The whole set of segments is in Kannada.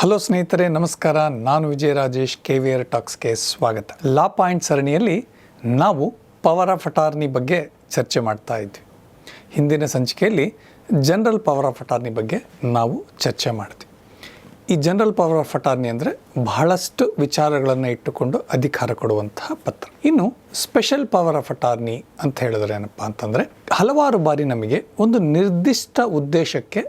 ಹಲೋ ಸ್ನೇಹಿತರೆ, ನಮಸ್ಕಾರ. ನಾನು Vijaya Rajesh K V R ಟಾಕ್ಸ್ಗೆ ಸ್ವಾಗತ. ಲಾ ಪಾಯಿಂಟ್ ಸರಣಿಯಲ್ಲಿ ನಾವು ಪವರ್ ಆಫ್ ಅಟಾರ್ನಿ ಬಗ್ಗೆ ಚರ್ಚೆ ಮಾಡ್ತಾ ಇದ್ವಿ. ಹಿಂದಿನ ಸಂಚಿಕೆಯಲ್ಲಿ ಜನರಲ್ ಪವರ್ ಆಫ್ ಅಟಾರ್ನಿ ಬಗ್ಗೆ ನಾವು ಚರ್ಚೆ ಮಾಡಿದ್ವಿ. ಈ ಜನರಲ್ ಪವರ್ ಆಫ್ ಅಟಾರ್ನಿ ಅಂದರೆ ಬಹಳಷ್ಟು ವಿಚಾರಗಳನ್ನು ಇಟ್ಟುಕೊಂಡು ಅಧಿಕಾರ ಕೊಡುವಂತಹ ಪತ್ರ. ಇನ್ನು ಸ್ಪೆಷಲ್ ಪವರ್ ಆಫ್ ಅಟಾರ್ನಿ ಅಂತ ಹೇಳಿದ್ರೆ ಏನಪ್ಪ ಅಂತಂದರೆ, ಹಲವಾರು ಬಾರಿ ನಮಗೆ ಒಂದು ನಿರ್ದಿಷ್ಟ ಉದ್ದೇಶಕ್ಕೆ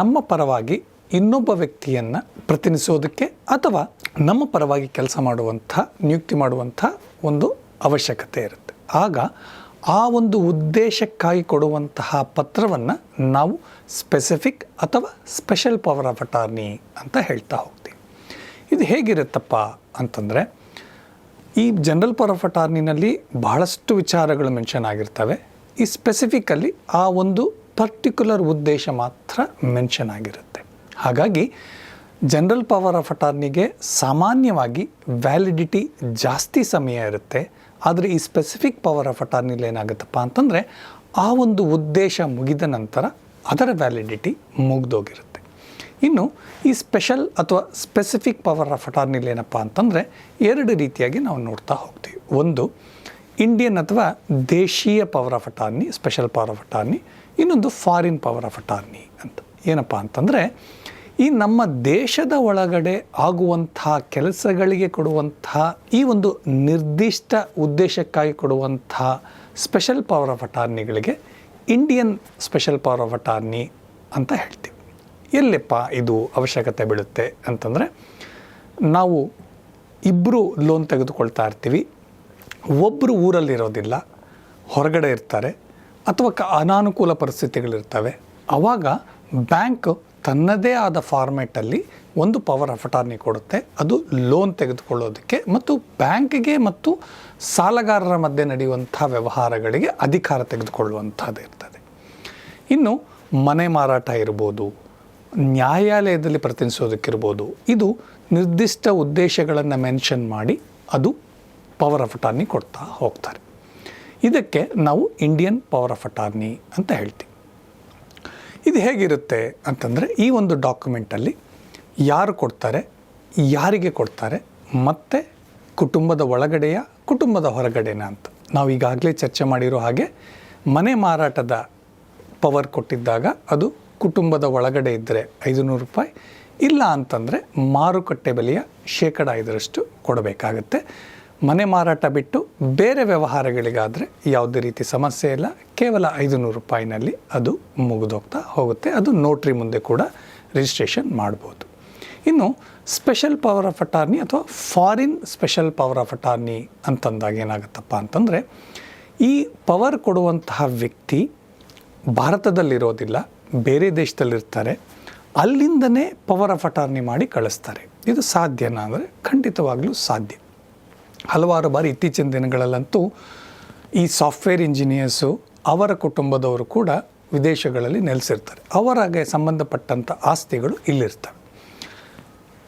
ನಮ್ಮ ಪರವಾಗಿ ಇನ್ನೊಬ್ಬ ವ್ಯಕ್ತಿಯನ್ನು ಪ್ರತಿನಿಧಿಸೋದಕ್ಕೆ ಅಥವಾ ನಮ್ಮ ಪರವಾಗಿ ಕೆಲಸ ಮಾಡುವಂಥ, ನಿಯುಕ್ತಿ ಮಾಡುವಂಥ ಒಂದು ಅವಶ್ಯಕತೆ ಇರುತ್ತೆ. ಆಗ ಆ ಒಂದು ಉದ್ದೇಶಕ್ಕಾಗಿ ಕೊಡುವಂತಹ ಪತ್ರವನ್ನು ನಾವು ಸ್ಪೆಸಿಫಿಕ್ ಅಥವಾ ಸ್ಪೆಷಲ್ ಪವರ್ ಆಫ್ ಅಟಾರ್ನಿ ಅಂತ ಹೇಳ್ತಾ ಹೋಗ್ತೀವಿ. ಇದು ಹೇಗಿರುತ್ತಪ್ಪ ಅಂತಂದರೆ, ಈ ಜನರಲ್ ಪವರ್ ಆಫ್ ಅಟಾರ್ನಿನಲ್ಲಿ ಬಹಳಷ್ಟು ವಿಚಾರಗಳು ಮೆನ್ಷನ್ ಆಗಿರ್ತವೆ. ಈ ಸ್ಪೆಸಿಫಿಕಲ್ಲಿ ಆ ಒಂದು ಪರ್ಟಿಕ್ಯುಲರ್ ಉದ್ದೇಶ ಮಾತ್ರ ಮೆನ್ಷನ್ ಆಗಿರುತ್ತೆ. ಹಾಗಾಗಿ ಜನರಲ್ ಪವರ್ ಆಫ್ ಅಟಾರ್ನಿಗೆ ಸಾಮಾನ್ಯವಾಗಿ ವ್ಯಾಲಿಡಿಟಿ ಜಾಸ್ತಿ ಸಮಯ ಇರುತ್ತೆ. ಆದರೆ ಈ ಸ್ಪೆಸಿಫಿಕ್ ಪವರ್ ಆಫ್ ಅಟಾರ್ನಿಲಿ ಏನಾಗುತ್ತಪ್ಪ ಅಂತಂದರೆ ಆ ಒಂದು ಉದ್ದೇಶ ಮುಗಿದ ನಂತರ ಅದರ ವ್ಯಾಲಿಡಿಟಿ ಮುಗ್ದೋಗಿರುತ್ತೆ. ಇನ್ನು ಈ ಸ್ಪೆಷಲ್ ಅಥವಾ ಸ್ಪೆಸಿಫಿಕ್ ಪವರ್ ಆಫ್ ಅಟಾರ್ನಿಲಿ ಏನಪ್ಪ ಅಂತಂದರೆ ಎರಡು ರೀತಿಯಾಗಿ ನಾವು ನೋಡ್ತಾ ಹೋಗ್ತೀವಿ. ಒಂದು, ಇಂಡಿಯನ್ ಅಥವಾ ದೇಶೀಯ power of attorney, special power of attorney, ಇನ್ನೊಂದು ಫಾರಿನ್ ಪವರ್ ಆಫ್ ಅಟಾರ್ನಿ ಅಂತ. ಏನಪ್ಪ ಅಂತಂದರೆ ಈ ನಮ್ಮ ದೇಶದ ಒಳಗಡೆ ಆಗುವಂತಹ ಕೆಲಸಗಳಿಗೆ ಕೊಡುವಂತಹ ಈ ಒಂದು ನಿರ್ದಿಷ್ಟ ಉದ್ದೇಶಕ್ಕಾಗಿ ಕೊಡುವಂತಹ special power of ಅಟಾರ್ನಿಗಳಿಗೆ Indian special power of attorney ಅಂತ ಹೇಳ್ತೀವಿ. ಎಲ್ಲಿಪ್ಪ ಇದು ಅವಶ್ಯಕತೆ ಬೀಳುತ್ತೆ ಅಂತಂದರೆ ನಾವು ಇಬ್ಬರು ಲೋನ್ ತೆಗೆದುಕೊಳ್ತಾ ಇರ್ತೀವಿ. ಒಬ್ಬರು ಊರಲ್ಲಿರೋದಿಲ್ಲ ಹೊರಗಡೆ ಇರ್ತಾರೆ, ಅಥವಾ ಅನಾನುಕೂಲ ಪರಿಸ್ಥಿತಿಗಳಿರ್ತವೆ. ಆವಾಗ ಬ್ಯಾಂಕ್ ತನ್ನದೇ ಆದ ಫಾರ್ಮೆಟಲ್ಲಿ ಒಂದು ಪವರ್ ಆಫ್ ಅಟಾರ್ನಿ ಕೊಡುತ್ತೆ. ಅದು ಲೋನ್ ತೆಗೆದುಕೊಳ್ಳೋದಕ್ಕೆ ಮತ್ತು ಬ್ಯಾಂಕ್ಗೆ ಮತ್ತು ಸಾಲಗಾರರ ಮಧ್ಯೆ ನಡೆಯುವಂಥ ವ್ಯವಹಾರಗಳಿಗೆ ಅಧಿಕಾರ ತೆಗೆದುಕೊಳ್ಳುವಂಥದ್ದು ಇರ್ತದೆ. ಇನ್ನು ಮನೆ ಮಾರಾಟ ಇರ್ಬೋದು, ನ್ಯಾಯಾಲಯದಲ್ಲಿ ಪ್ರತಿನಿಧಿಸೋದಕ್ಕಿರ್ಬೋದು, ಇದು ನಿರ್ದಿಷ್ಟ ಉದ್ದೇಶಗಳನ್ನು ಮೆನ್ಷನ್ ಮಾಡಿ ಅದು ಪವರ್ ಆಫ್ ಅಟಾರ್ನಿ ಕೊಡ್ತಾ ಹೋಗ್ತಾರೆ. ಇದಕ್ಕೆ ನಾವು ಇಂಡಿಯನ್ ಪವರ್ ಆಫ್ ಅಟಾರ್ನಿ ಅಂತ ಹೇಳ್ತೀವಿ. ಇದು ಹೇಗಿರುತ್ತೆ ಅಂತಂದರೆ ಈ ಒಂದು ಡಾಕ್ಯುಮೆಂಟಲ್ಲಿ ಯಾರು ಕೊಡ್ತಾರೆ, ಯಾರಿಗೆ ಕೊಡ್ತಾರೆ, ಮತ್ತು ಕುಟುಂಬದ ಒಳಗಡೆಯ ಕುಟುಂಬದ ಹೊರಗಡೆನ ಅಂತ. ನಾವು ಈಗಾಗಲೇ ಚರ್ಚೆ ಮಾಡಿರೋ ಹಾಗೆ ಮನೆ ಮಾರಾಟದ ಪವರ್ ಕೊಟ್ಟಿದ್ದಾಗ ಅದು ಕುಟುಂಬದ ಒಳಗಡೆ ಇದ್ದರೆ ಐದು ನೂರು ರೂಪಾಯಿ, ಇಲ್ಲ ಅಂತಂದರೆ ಮಾರುಕಟ್ಟೆ ಬೆಲೆಯ ಶೇಕಡ ಐದರಷ್ಟು ಕೊಡಬೇಕಾಗತ್ತೆ. ಮನೆ ಮಾರಾಟ ಬಿಟ್ಟು ಬೇರೆ ವ್ಯವಹಾರಗಳಿಗಾದರೆ ಯಾವುದೇ ರೀತಿ ಸಮಸ್ಯೆ ಇಲ್ಲ. ಕೇವಲ ಐದು ನೂರು ರೂಪಾಯಿನಲ್ಲಿ ಅದು ಮುಗಿದೋಗ್ತಾ ಹೋಗುತ್ತೆ. ಅದು ನೋಟ್ರಿ ಮುಂದೆ ಕೂಡ ರಿಜಿಸ್ಟ್ರೇಷನ್ ಮಾಡ್ಬೋದು. ಇನ್ನು ಸ್ಪೆಷಲ್ ಪವರ್ ಆಫ್ ಅಟಾರ್ನಿ ಅಥವಾ foreign special power of attorney ಅಂತಂದಾಗ ಏನಾಗುತ್ತಪ್ಪ ಅಂತಂದರೆ, ಈ ಪವರ್ ಕೊಡುವಂತಹ ವ್ಯಕ್ತಿ ಭಾರತದಲ್ಲಿರೋದಿಲ್ಲ, ಬೇರೆ ದೇಶದಲ್ಲಿರ್ತಾರೆ, ಅಲ್ಲಿಂದನೇ ಪವರ್ ಆಫ್ ಅಟಾರ್ನಿ ಮಾಡಿ ಕಳಿಸ್ತಾರೆ. ಇದು ಸಾಧ್ಯನಾ ಅಂದರೆ ಖಂಡಿತವಾಗಲೂ ಸಾಧ್ಯ. ಹಲವಾರು ಬಾರಿ ಇತ್ತೀಚಿನ ದಿನಗಳಲ್ಲಂತೂ ಈ ಸಾಫ್ಟ್ವೇರ್ ಇಂಜಿನಿಯರ್ಸು ಅವರ ಕುಟುಂಬದವರು ಕೂಡ ವಿದೇಶಗಳಲ್ಲಿ ನೆಲೆಸಿರ್ತಾರೆ. ಅವರಾಗೆ ಸಂಬಂಧಪಟ್ಟಂಥ ಆಸ್ತಿಗಳು ಇಲ್ಲಿರ್ತವೆ.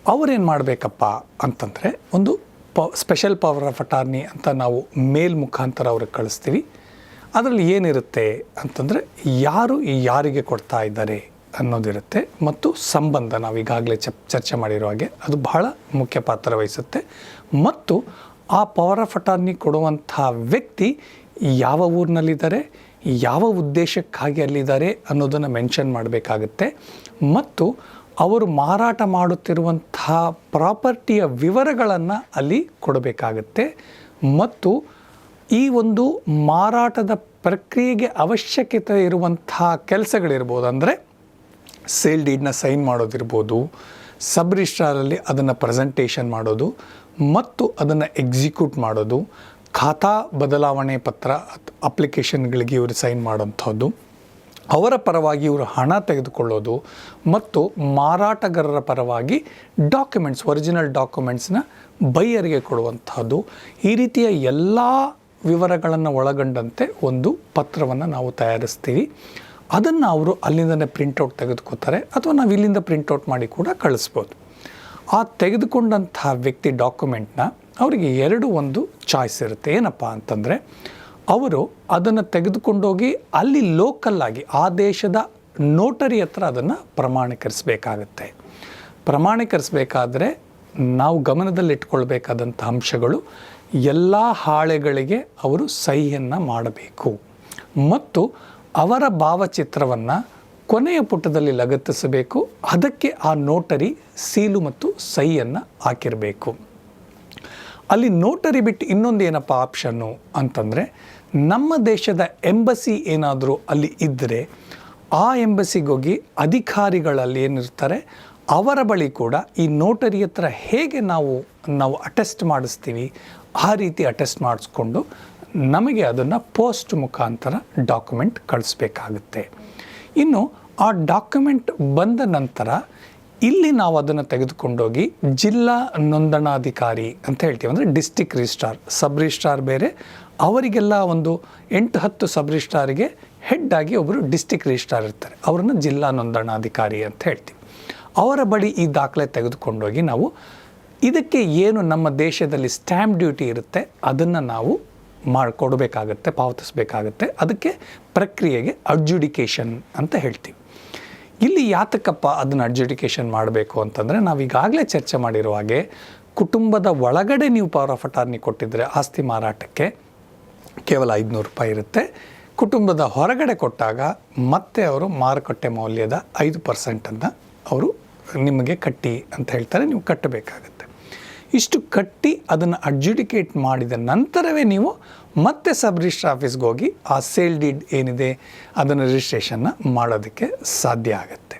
ಅವರೇನು ಮಾಡಬೇಕಪ್ಪ ಅಂತಂದರೆ ಒಂದು ಪ ಸ್ಪೆಷಲ್ ಪವರ್ ಆಫ್ ಅಟಾರ್ನಿ ಅಂತ ನಾವು ಮೇಲ್ ಮುಖಾಂತರ ಅವ್ರಿಗೆ ಕಳಿಸ್ತೀವಿ. ಅದರಲ್ಲಿ ಏನಿರುತ್ತೆ ಅಂತಂದರೆ ಯಾರು ಈ ಯಾರಿಗೆ ಕೊಡ್ತಾ ಇದ್ದಾರೆ ಅನ್ನೋದಿರುತ್ತೆ ಮತ್ತು ಸಂಬಂಧ ನಾವು ಈಗಾಗಲೇ ಚರ್ಚೆ ಮಾಡಿರೋ ಹಾಗೆ ಅದು ಬಹಳ ಮುಖ್ಯ ಪಾತ್ರ ವಹಿಸುತ್ತೆ. ಮತ್ತು ಆ ಪವರ್ ಆಫ್ ಅಟಾರ್ನಿ ಕೊಡುವಂಥ ವ್ಯಕ್ತಿ ಯಾವ ಊರಿನಲ್ಲಿದ್ದಾರೆ, ಯಾವ ಉದ್ದೇಶಕ್ಕಾಗಿ ಅಲ್ಲಿದ್ದಾರೆ ಅನ್ನೋದನ್ನು ಮೆನ್ಷನ್ ಮಾಡಬೇಕಾಗುತ್ತೆ. ಮತ್ತು ಅವರು ಮಾರಾಟ ಮಾಡುತ್ತಿರುವಂತಹ ಪ್ರಾಪರ್ಟಿಯ ವಿವರಗಳನ್ನು ಅಲ್ಲಿ ಕೊಡಬೇಕಾಗತ್ತೆ. ಮತ್ತು ಈ ಒಂದು ಮಾರಾಟದ ಪ್ರಕ್ರಿಯೆಗೆ ಅವಶ್ಯಕತೆ ಇರುವಂತಹ ಕೆಲಸಗಳಿರ್ಬೋದು, ಅಂದರೆ ಸೇಲ್ ಡೀಡ್ನ ಸೈನ್ ಮಾಡೋದಿರ್ಬೋದು ಸಬ್ ರಿಜಿಸ್ಟ್ರಾರಲ್ಲಿ ಅದನ್ನು ಪ್ರೆಸೆಂಟೇಷನ್ ಮಾಡೋದು ಮತ್ತು ಅದನ್ನು ಎಕ್ಸಿಕ್ಯೂಟ್ ಮಾಡೋದು, ಖಾತಾ ಬದಲಾವಣೆ ಪತ್ರ ಅಪ್ಲಿಕೇಶನ್ಗಳಿಗೆ ಇವರು ಸೈನ್ ಮಾಡೋಂಥದ್ದು, ಅವರ ಪರವಾಗಿ ಇವರು ಹಣ ತೆಗೆದುಕೊಳ್ಳೋದು ಮತ್ತು ಮಾರಾಟಗಾರರ ಪರವಾಗಿ ಡಾಕ್ಯುಮೆಂಟ್ಸ್ ಒರಿಜಿನಲ್ ಡಾಕ್ಯುಮೆಂಟ್ಸ್ನ ಬೈಯರಿಗೆ ಕೊಡುವಂಥದ್ದು. ಈ ರೀತಿಯ ಎಲ್ಲ ವಿವರಗಳನ್ನು ಒಳಗೊಂಡಂತೆ ಒಂದು ಪತ್ರವನ್ನು ನಾವು ತಯಾರಿಸ್ತೀವಿ. ಅದನ್ನು ಅವರು ಅಲ್ಲಿಂದನೇ ಪ್ರಿಂಟೌಟ್ ತೆಗೆದುಕೋತಾರೆ ಅಥವಾ ನಾವು ಇಲ್ಲಿಂದ ಪ್ರಿಂಟೌಟ್ ಮಾಡಿ ಕೂಡ ಕಳಿಸ್ಬೋದು. ಆ ತೆಗೆದುಕೊಂಡಂತಹ ವ್ಯಕ್ತಿ ಡಾಕ್ಯುಮೆಂಟ್ನ ಅವರಿಗೆ ಎರಡು ಒಂದು ಚಾಯ್ಸ್ ಇರುತ್ತೆ. ಏನಪ್ಪ ಅಂತಂದರೆ, ಅವರು ಅದನ್ನು ತೆಗೆದುಕೊಂಡೋಗಿ ಅಲ್ಲಿ ಲೋಕಲ್ಲಾಗಿ ಆ ದೇಶದ ನೋಟರಿ ಹತ್ರ ಅದನ್ನು ಪ್ರಮಾಣೀಕರಿಸಬೇಕಾಗತ್ತೆ. ಪ್ರಮಾಣೀಕರಿಸಬೇಕಾದ್ರೆ ನಾವು ಗಮನದಲ್ಲಿಟ್ಕೊಳ್ಬೇಕಾದಂಥ ಅಂಶಗಳು ಎಲ್ಲ ಹಾಳೆಗಳಿಗೆ ಅವರು ಸಹಿಯನ್ನು ಮಾಡಬೇಕು. ಮತ್ತು ಅವರ ಭಾವಚಿತ್ರವನ್ನು ಕೊನೆಯ ಪುಟದಲ್ಲಿ ಲಗತ್ತಿಸಬೇಕು. ಅದಕ್ಕೆ ಆ ನೋಟರಿ ಸೀಲು ಮತ್ತು ಸಹಿಯನ್ನು ಹಾಕಿರಬೇಕು. ಅಲ್ಲಿ ನೋಟರಿ ಬಿಟ್ಟು ಇನ್ನೊಂದು ಏನಪ್ಪ ಆಪ್ಷನ್ನು ಅಂತಂದರೆ, ನಮ್ಮ ದೇಶದ ಎಂಬಸಿ ಏನಾದರೂ ಅಲ್ಲಿ ಇದ್ದರೆ ಆ ಎಂಬಸಿಗೋಗಿ ಅಧಿಕಾರಿಗಳಲ್ಲಿ ಏನಿರ್ತಾರೆ, ಅವರ ಬಳಿ ಕೂಡ ಈ ನೋಟರಿ ಹತ್ರ ಹೇಗೆ ನಾವು ನಾವು ಅಟೆಸ್ಟ್ ಮಾಡಿಸ್ತೀವಿ, ಆ ರೀತಿ ಅಟೆಸ್ಟ್ ಮಾಡಿಸ್ಕೊಂಡು ನಮಗೆ ಅದನ್ನು ಪೋಸ್ಟ್ ಮುಖಾಂತರ ಡಾಕ್ಯುಮೆಂಟ್ ಕಳಿಸ್ಬೇಕಾಗುತ್ತೆ. ಇನ್ನು ಆ ಡಾಕ್ಯುಮೆಂಟ್ ಬಂದ ನಂತರ ಇಲ್ಲಿ ನಾವು ಅದನ್ನು ತೆಗೆದುಕೊಂಡೋಗಿ ಜಿಲ್ಲಾ ನೋಂದಣಾಧಿಕಾರಿ ಅಂತ ಹೇಳ್ತೀವಿ. ಅಂದರೆ ಡಿಸ್ಟಿಕ್ ರಿಜಿಸ್ಟ್ರಾರ್, ಸಬ್ ರಿಜಿಸ್ಟ್ರಾರ್ ಬೇರೆ. ಅವರಿಗೆಲ್ಲ ಒಂದು ಎಂಟು ಹತ್ತು ಸಬ್ ರಿಜಿಸ್ಟ್ರಾರಿಗೆ ಹೆಡ್ ಆಗಿ ಒಬ್ಬರು ಡಿಸ್ಟಿಕ್ ರಿಜಿಸ್ಟ್ರಾರ್ ಇರ್ತಾರೆ. ಅವರನ್ನು ಜಿಲ್ಲಾ ನೋಂದಣಾಧಿಕಾರಿ ಅಂತ ಹೇಳ್ತೀವಿ. ಅವರ ಬಳಿ ಈ ದಾಖಲೆ ತೆಗೆದುಕೊಂಡೋಗಿ ನಾವು ಇದಕ್ಕೆ ಏನು ನಮ್ಮ ದೇಶದಲ್ಲಿ ಸ್ಟ್ಯಾಂಪ್ ಡ್ಯೂಟಿ ಇರುತ್ತೆ, ಅದನ್ನು ನಾವು ಮಾಡಿಕೊಡ್ಬೇಕಾಗತ್ತೆ, ಪಾವತಿಸಬೇಕಾಗತ್ತೆ. ಅದಕ್ಕೆ ಪ್ರಕ್ರಿಯೆಗೆ ಅಡ್ಜುಡಿಕೇಷನ್ ಅಂತ ಹೇಳ್ತೀವಿ. ಇಲ್ಲಿ ಯಾತಕ್ಕಪ್ಪ ಅದನ್ನು ಅಡ್ಜುಡಿಕೇಷನ್ ಮಾಡಬೇಕು ಅಂತಂದರೆ ನಾವು ಈಗಾಗಲೇ ಚರ್ಚೆ ಮಾಡಿರೋ ಹಾಗೆ ಕುಟುಂಬದ ಒಳಗಡೆ ನೀವು ಪವರ್ ಆಫ್ ಅಟಾರ್ನಿ ಕೊಟ್ಟಿದ್ದರೆ ಆಸ್ತಿ ಮಾರಾಟಕ್ಕೆ ಕೇವಲ ಐದುನೂರು ರೂಪಾಯಿ ಇರುತ್ತೆ. ಕುಟುಂಬದ ಹೊರಗಡೆ ಕೊಟ್ಟಾಗ ಮತ್ತೆ ಅವರು ಮಾರುಕಟ್ಟೆ ಮೌಲ್ಯದ ಐದು ಪರ್ಸೆಂಟನ್ನು ಅವರು ನಿಮಗೆ ಕಟ್ಟಿ ಅಂತ ಹೇಳ್ತಾರೆ, ನೀವು ಕಟ್ಟಬೇಕಾಗತ್ತೆ. ಇಷ್ಟು ಕಟ್ಟಿ ಅದನ್ನು ಅಡ್ಜುಡಿಕೇಟ್ ಮಾಡಿದ ನಂತರವೇ ನೀವು ಮತ್ತೆ ಸಬ್ ರಿಜಿಸ್ಟ್ರ್ ಆಫೀಸ್ಗೆ ಹೋಗಿ ಆ ಸೇಲ್ ಡೀಡ್ ಏನಿದೆ ಅದನ್ನು ರಿಜಿಸ್ಟ್ರೇಷನ್ನ ಮಾಡೋದಕ್ಕೆ ಸಾಧ್ಯ ಆಗುತ್ತೆ.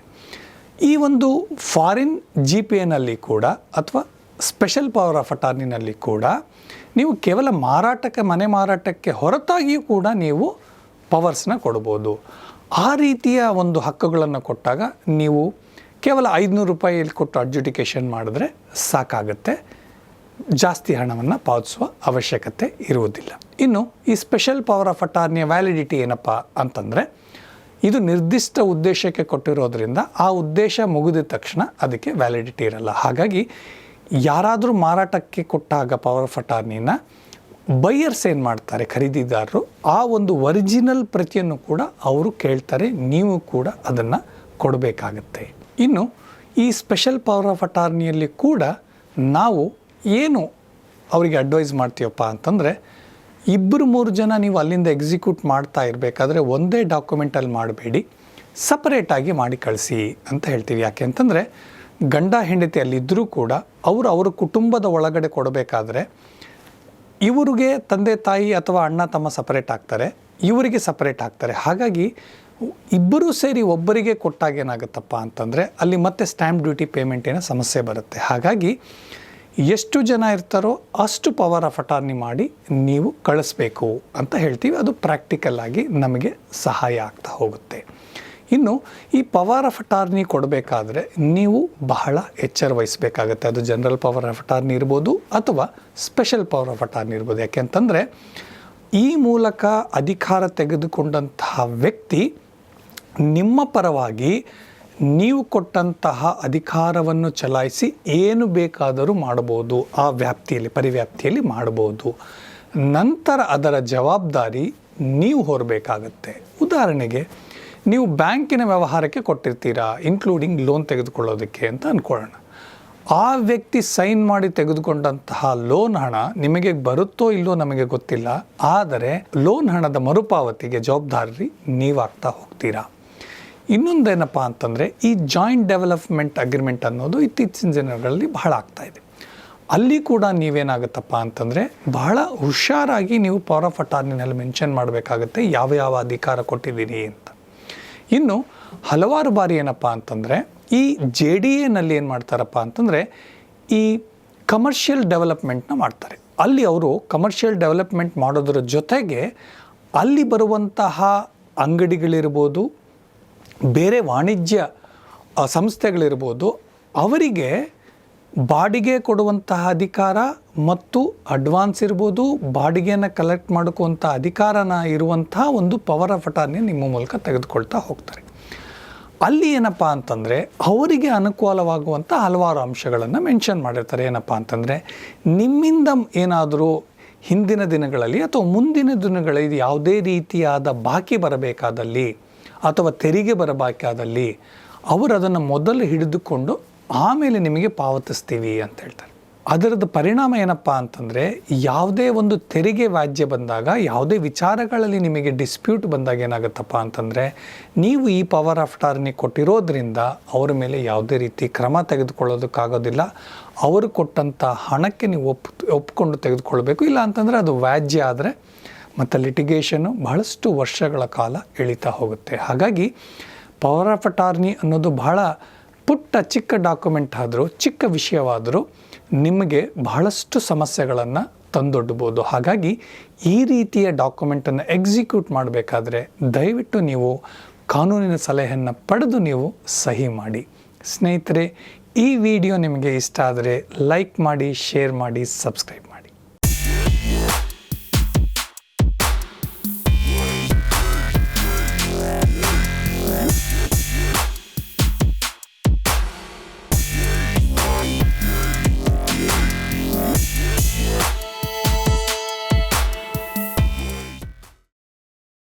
ಈ ಒಂದು ಫಾರಿನ್ ಜಿ ಪಿ ಎನಲ್ಲಿ ಕೂಡ ಅಥವಾ ಸ್ಪೆಷಲ್ ಪವರ್ ಆಫ್ ಅಟಾರ್ನಿನಲ್ಲಿ ಕೂಡ ನೀವು ಕೇವಲ ಮಾರಾಟಕ್ಕೆ, ಮನೆ ಮಾರಾಟಕ್ಕೆ ಹೊರತಾಗಿಯೂ ಕೂಡ ನೀವು ಪವರ್ಸ್ನ ಕೊಡ್ಬೋದು. ಆ ರೀತಿಯ ಒಂದು ಹಕ್ಕುಗಳನ್ನು ಕೊಟ್ಟಾಗ ನೀವು ಕೇವಲ ಐದುನೂರು ರೂಪಾಯಿಯಲ್ಲಿ ಕೊಟ್ಟು ಅಡ್ಜುಡಿಕೇಷನ್ ಮಾಡಿದ್ರೆ ಸಾಕಾಗುತ್ತೆ. ಜಾಸ್ತಿ ಹಣವನ್ನು ಪಾವತಿಸುವ ಅವಶ್ಯಕತೆ ಇರುವುದಿಲ್ಲ. ಇನ್ನು ಈ ಸ್ಪೆಷಲ್ ಪವರ್ ಆಫ್ ಅಟಾರ್ನಿಯ ವ್ಯಾಲಿಡಿಟಿ ಏನಪ್ಪ ಅಂತಂದರೆ, ಇದು ನಿರ್ದಿಷ್ಟ ಉದ್ದೇಶಕ್ಕೆ ಕೊಟ್ಟಿರೋದ್ರಿಂದ ಆ ಉದ್ದೇಶ ಮುಗಿದ ತಕ್ಷಣ ಅದಕ್ಕೆ ವ್ಯಾಲಿಡಿಟಿ ಇರಲ್ಲ. ಹಾಗಾಗಿ ಯಾರಾದರೂ ಮಾರಾಟಕ್ಕೆ ಕೊಟ್ಟಾಗ ಪವರ್ ಆಫ್ ಅಟಾರ್ನಿನ ಬೈಯರ್ಸ್ ಏನು ಮಾಡ್ತಾರೆ, ಖರೀದಿದಾರರು? ಆ ಒಂದು ಒರಿಜಿನಲ್ ಪ್ರತಿಯನ್ನು ಕೂಡ ಅವರು ಕೇಳ್ತಾರೆ, ನೀವು ಕೂಡ ಅದನ್ನು ಕೊಡಬೇಕಾಗತ್ತೆ. ಇನ್ನು ಈ ಸ್ಪೆಷಲ್ ಪವರ್ ಆಫ್ ಅಟಾರ್ನಿಯಲ್ಲಿ ಕೂಡ ನಾವು ಏನು ಅವರಿಗೆ ಅಡ್ವೈಸ್ ಮಾಡ್ತೀವಪ್ಪ ಅಂತಂದರೆ ಇಬ್ಬರು ಮೂರು ಜನ ನೀವು ಅಲ್ಲಿಂದ ಎಕ್ಸಿಕ್ಯೂಟ್ ಮಾಡ್ತಾ ಇರಬೇಕಾದ್ರೆ ಒಂದೇ ಡಾಕ್ಯುಮೆಂಟಲ್ಲಿ ಮಾಡಬೇಡಿ ಸಪರೇಟಾಗಿ ಮಾಡಿ ಕಳಿಸಿ ಅಂತ ಹೇಳ್ತೀವಿ. ಯಾಕೆ ಅಂತಂದರೆ, ಗಂಡ ಹೆಂಡತಿ ಅಲ್ಲಿದ್ದರೂ ಕೂಡ ಅವರು ಅವರ ಕುಟುಂಬದ ಒಳಗಡೆ ಕೊಡಬೇಕಾದ್ರೆ ಇವರಿಗೆ ತಂದೆ ತಾಯಿ ಅಥವಾ ಅಣ್ಣ ತಮ್ಮ ಸಪರೇಟ್ ಆಗ್ತಾರೆ, ಇವರಿಗೆ ಸಪರೇಟ್ ಆಗ್ತಾರೆ. ಹಾಗಾಗಿ ಇಬ್ಬರೂ ಸೇರಿ ಒಬ್ಬರಿಗೆ ಕೊಟ್ಟಾಗ ಏನಾಗುತ್ತಪ್ಪ ಅಂತಂದರೆ, ಅಲ್ಲಿ ಮತ್ತೆ ಸ್ಟ್ಯಾಂಪ್ ಡ್ಯೂಟಿ ಪೇಮೆಂಟಿನ ಸಮಸ್ಯೆ ಬರುತ್ತೆ. ಹಾಗಾಗಿ ಎಷ್ಟು ಜನ ಇರ್ತಾರೋ ಅಷ್ಟು ಪವರ್ ಆಫ್ ಅಟಾರ್ನಿ ಮಾಡಿ ನೀವು ಕಳಿಸ್ಬೇಕು ಅಂತ ಹೇಳ್ತೀವಿ. ಅದು ಪ್ರಾಕ್ಟಿಕಲ್ ಆಗಿ ನಮಗೆ ಸಹಾಯ ಆಗ್ತಾ ಹೋಗುತ್ತೆ. ಇನ್ನು ಈ ಪವರ್ ಆಫ್ ಅಟಾರ್ನಿ ಕೊಡಬೇಕಾದ್ರೆ ನೀವು ಬಹಳ ಎಚ್ಚರ ವಹಿಸಬೇಕಾಗತ್ತೆ. ಅದು ಜನರಲ್ ಪವರ್ ಆಫ್ ಅಟಾರ್ನಿ ಇರ್ಬೋದು ಅಥವಾ ಸ್ಪೆಷಲ್ ಪವರ್ ಆಫ್ ಅಟಾರ್ನಿ ಇರ್ಬೋದು. ಯಾಕೆಂತಂದರೆ ಈ ಮೂಲಕ ಅಧಿಕಾರ ತೆಗೆದುಕೊಂಡಂತಹ ವ್ಯಕ್ತಿ ನಿಮ್ಮ ಪರವಾಗಿ ನೀವು ಕೊಟ್ಟಂತಹ ಅಧಿಕಾರವನ್ನು ಚಲಾಯಿಸಿ ಏನು ಬೇಕಾದರೂ ಮಾಡಬಹುದು, ಆ ವ್ಯಾಪ್ತಿಯಲ್ಲಿ, ಪರಿವ್ಯಾಪ್ತಿಯಲ್ಲಿ ಮಾಡಬಹುದು. ನಂತರ ಅದರ ಜವಾಬ್ದಾರಿ ನೀವು ಹೊರಬೇಕಾಗತ್ತೆ. ಉದಾಹರಣೆಗೆ, ನೀವು ಬ್ಯಾಂಕಿನ ವ್ಯವಹಾರಕ್ಕೆ ಕೊಟ್ಟಿರ್ತೀರಾ ಇನ್ಕ್ಲೂಡಿಂಗ್ ಲೋನ್ ತೆಗೆದುಕೊಳ್ಳೋದಕ್ಕೆ ಅಂತ ಅಂದ್ಕೊಳ್ಳೋಣ ಆ ವ್ಯಕ್ತಿ ಸೈನ್ ಮಾಡಿ ತೆಗೆದುಕೊಂಡಂತಹ ಲೋನ್ ಹಣ ನಿಮಗೆ ಬರುತ್ತೋ ಇಲ್ಲೋ ನಮಗೆ ಗೊತ್ತಿಲ್ಲ, ಆದರೆ ಲೋನ್ ಹಣದ ಮರುಪಾವತಿಗೆ ಜವಾಬ್ದಾರಿ ನೀವಾಗ್ತಾ ಹೋಗ್ತೀರಾ. ಇನ್ನೊಂದೇನಪ್ಪ ಅಂತಂದರೆ ಈ ಜಾಯಿಂಟ್ ಡೆವಲಪ್ಮೆಂಟ್ ಅಗ್ರಿಮೆಂಟ್ ಅನ್ನೋದು ಇತ್ತೀಚಿನ ದಿನಗಳಲ್ಲಿ ಬಹಳ ಆಗ್ತಾ ಇದೆ. ಅಲ್ಲಿ ಕೂಡ ನೀವೇನಾಗುತ್ತಪ್ಪ ಅಂತಂದರೆ ಬಹಳ ಹುಷಾರಾಗಿ ನೀವು ಪವರ್ ಆಫ್ ಅಟಾರ್ನಿನಲ್ಲಿ ಮೆನ್ಷನ್ ಮಾಡಬೇಕಾಗುತ್ತೆ ಯಾವ ಯಾವ ಅಧಿಕಾರ ಕೊಟ್ಟಿದ್ದೀರಿ ಅಂತ. ಇನ್ನು ಹಲವಾರು ಬಾರಿ ಏನಪ್ಪ ಅಂತಂದರೆ ಈ ಜೆ ಡಿ ಎನಲ್ಲಿ ಏನು ಮಾಡ್ತಾರಪ್ಪ ಅಂತಂದರೆ ಈ ಕಮರ್ಷಿಯಲ್ ಡೆವಲಪ್ಮೆಂಟ್ನ ಮಾಡ್ತಾರೆ. ಅಲ್ಲಿ ಅವರು ಕಮರ್ಷಿಯಲ್ ಡೆವಲಪ್ಮೆಂಟ್ ಮಾಡೋದ್ರ ಜೊತೆಗೆ ಅಲ್ಲಿ ಬರುವಂತಹ ಅಂಗಡಿಗಳಿರ್ಬೋದು ಬೇರೆ ವಾಣಿಜ್ಯ ಸಂಸ್ಥೆಗಳಿರ್ಬೋದು, ಅವರಿಗೆ ಬಾಡಿಗೆ ಕೊಡುವಂತಹ ಅಧಿಕಾರ ಮತ್ತು ಅಡ್ವಾನ್ಸ್ ಇರ್ಬೋದು, ಬಾಡಿಗೆಯನ್ನು ಕಲೆಕ್ಟ್ ಮಾಡ್ಕೋವಂಥ ಅಧಿಕಾರನ ಇರುವಂತಹ ಒಂದು ಪವರ್ ಆಫ್ ಅಟಾರ್ನಿ ನಿಮ್ಮ ಮೂಲಕ ತೆಗೆದುಕೊಳ್ತಾ ಹೋಗ್ತಾರೆ. ಅಲ್ಲಿ ಏನಪ್ಪ ಅಂತಂದರೆ, ಅವರಿಗೆ ಅನುಕೂಲವಾಗುವಂಥ ಹಲವಾರು ಅಂಶಗಳನ್ನು ಮೆನ್ಷನ್ ಮಾಡಿರ್ತಾರೆ. ಏನಪ್ಪ ಅಂತಂದರೆ, ನಿಮ್ಮಿಂದ ಏನಾದರೂ ಹಿಂದಿನ ದಿನಗಳಲ್ಲಿ ಅಥವಾ ಮುಂದಿನ ದಿನಗಳಲ್ಲಿ ಯಾವುದೇ ರೀತಿಯಾದ ಬಾಕಿ ಬರಬೇಕಾದಲ್ಲಿ ಅಥವಾ ತೆರಿಗೆ ಬರಬೇಕಾದಲ್ಲಿ ಅವರು ಅದನ್ನು ಮೊದಲು ಹಿಡಿದುಕೊಂಡು ಆಮೇಲೆ ನಿಮಗೆ ಪಾವತಿಸ್ತೀವಿ ಅಂತ ಹೇಳ್ತಾರೆ. ಅದರದ್ದು ಪರಿಣಾಮ ಏನಪ್ಪ ಅಂತಂದರೆ ಯಾವುದೇ ಒಂದು ತೆರಿಗೆ ವ್ಯಾಜ್ಯ ಬಂದಾಗ, ಯಾವುದೇ ವಿಚಾರಗಳಲ್ಲಿ ನಿಮಗೆ ಡಿಸ್ಪ್ಯೂಟ್ ಬಂದಾಗ ಏನಾಗುತ್ತಪ್ಪ ಅಂತಂದರೆ ನೀವು ಈ ಪವರ್ ಆಫ್ ಟಾರ್ನಿ ಕೊಟ್ಟಿರೋದ್ರಿಂದ ಅವರ ಮೇಲೆ ಯಾವುದೇ ರೀತಿ ಕ್ರಮ ತೆಗೆದುಕೊಳ್ಳೋದಕ್ಕಾಗೋದಿಲ್ಲ. ಅವರು ಕೊಟ್ಟಂಥ ಹಣಕ್ಕೆ ನೀವು ಒಪ್ಪು ಒಪ್ಪಿಕೊಂಡು ತೆಗೆದುಕೊಳ್ಬೇಕು. ಇಲ್ಲ ಅಂತಂದರೆ ಅದು ವ್ಯಾಜ್ಯ ಆದರೆ ಮತ್ತು ಲಿಟಿಗೇಷನು ಬಹಳಷ್ಟು ವರ್ಷಗಳ ಕಾಲ ಎಳೀತಾ ಹೋಗುತ್ತೆ. ಹಾಗಾಗಿ ಪವರ್ ಆಫ್ ಅಟಾರ್ನಿ ಅನ್ನೋದು ಬಹಳ ಪುಟ್ಟ ಚಿಕ್ಕ ಡಾಕ್ಯುಮೆಂಟ್ ಆದರೂ, ಚಿಕ್ಕ ವಿಷಯವಾದರೂ ನಿಮಗೆ ಬಹಳಷ್ಟು ಸಮಸ್ಯೆಗಳನ್ನು ತಂದೊಡ್ಬೋದು. ಹಾಗಾಗಿ ಈ ರೀತಿಯ ಡಾಕ್ಯುಮೆಂಟನ್ನು ಎಕ್ಸಿಕ್ಯೂಟ್ ಮಾಡಬೇಕಾದ್ರೆ ದಯವಿಟ್ಟು ನೀವು ಕಾನೂನಿನ ಸಲಹೆಯನ್ನು ಪಡೆದು ನೀವು ಸಹಿ ಮಾಡಿ. ಸ್ನೇಹಿತರೆ, ಈ ವಿಡಿಯೋ ನಿಮಗೆ ಇಷ್ಟ ಆದರೆ ಲೈಕ್ ಮಾಡಿ ಶೇರ್ ಮಾಡಿ ಸಬ್ಸ್ಕ್ರೈಬ್